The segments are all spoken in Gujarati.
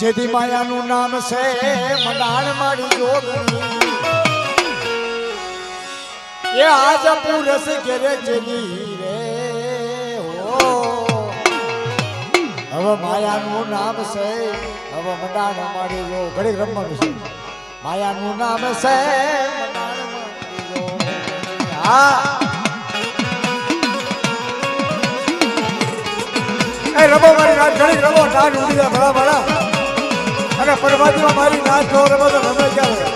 જેથી માયાનું નામ છે મડાણ મારી જોગણી. એ આજ પૂરસ ઘેરે ચલી રે હવે માયાનું નામ છે, હવે મડાણ મારી જો ઘડીક રમવાનું છે. માયાનું નામ છે. હા. એ રમો મારી ઘણી રમો નાચ ઉડી જાય ભલા ભલા. પરમાત્મા મારી નાશ જો રમો તો રમે ક્યારે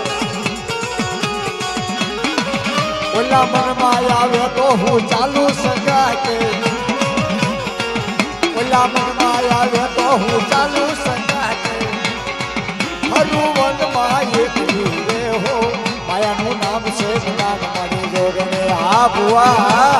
ઓલા મનમાં આવે તો હું ચાલુ સગાકે ઓલા મનમાં આવે તો હું ચાલુ સગાકે હરું વનમાં એક હો. માયાનું નામ છે મનાન મારી જોગને આ ભુવા.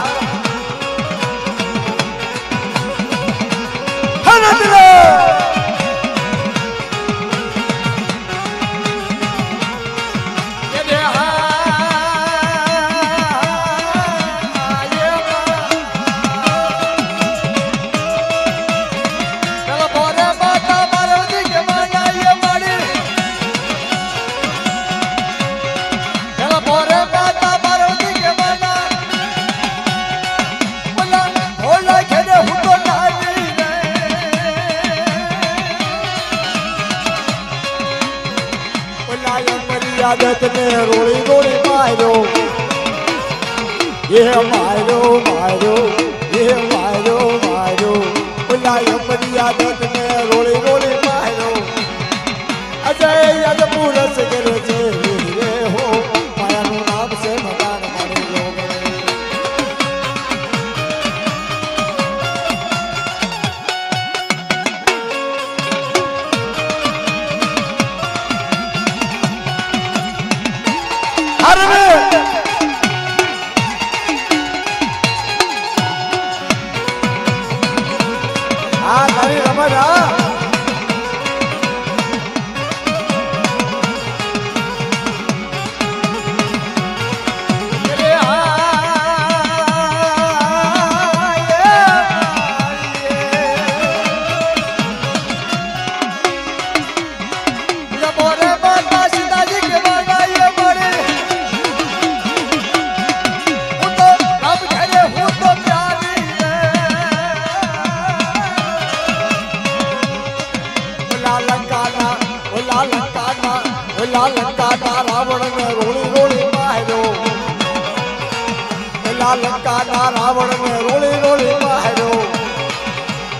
લંકાના રાવણ ને રોળી રોળી માર્યો લંકાના રાવણ ને રોળી રોળી માર્યો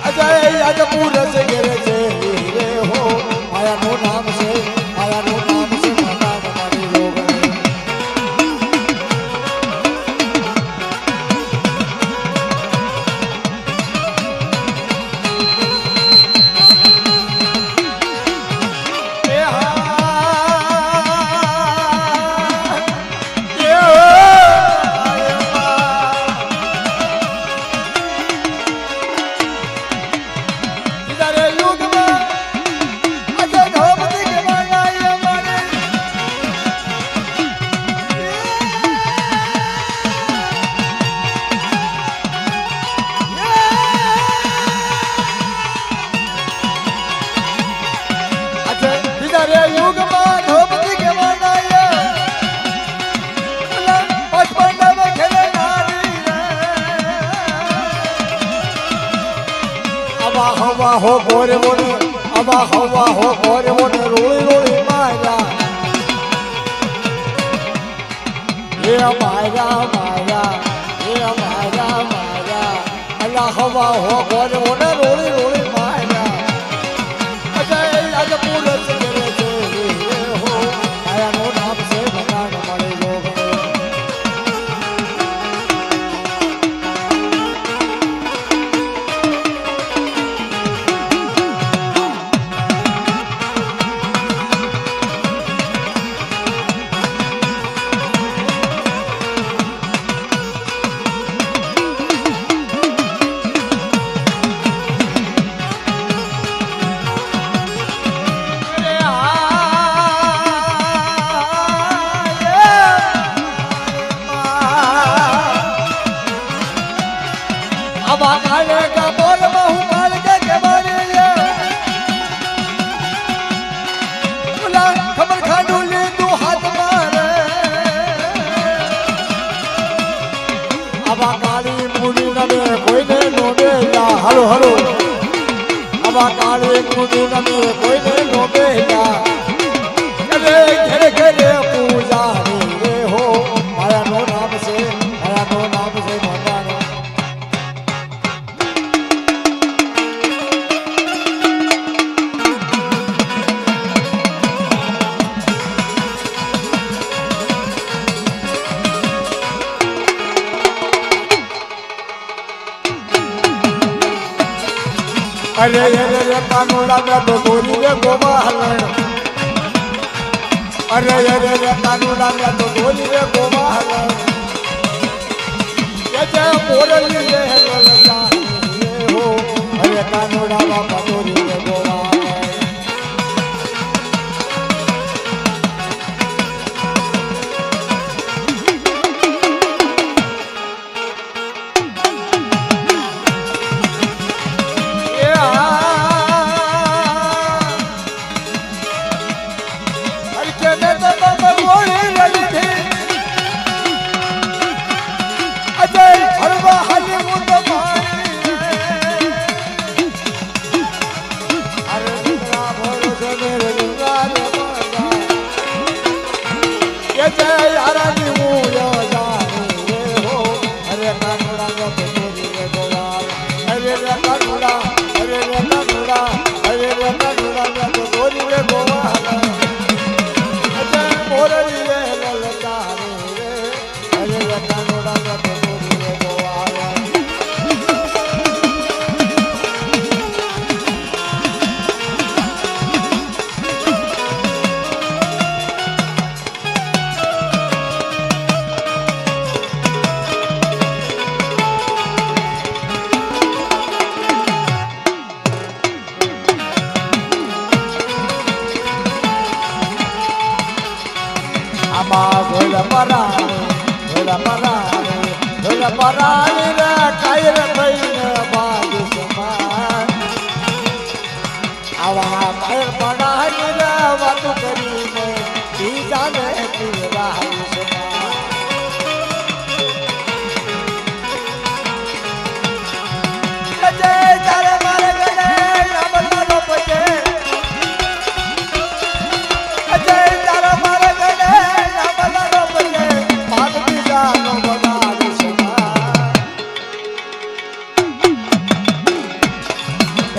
અજય અજપુર છે રે હો, માયાનું નામ અબા હવા હો ગોરે મોને અબા હવા હો ગોરે મોને રોળી રોળી માયા હે માયા માયા હે માયા માયા અલા હવા હો ગોરે મોને રોળી રોળી હાલો હાલો. આવા કાળે કુદી નમે કોઈને નો. બેહ્યા ઘરે ઘરે અરે અરે કાનોડા તો ગોરી રે ગોવા હલણ અરે અરે કાનોડા તો ગોરી રે ગોવા હલણ કે જે મોરલી રે હો અરે કાનોડા મોરલી ઢોલ પરાણે રે કાયર થઈને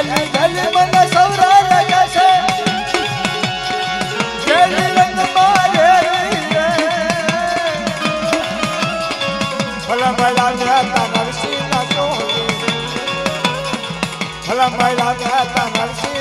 ગલી ગલી મને સૌરા લગે છે. ગલી રંગ મારે ભલા ભલા જાતા નરસિંહ ના ચોરી ભલા ભલા જાતા નરસિંહ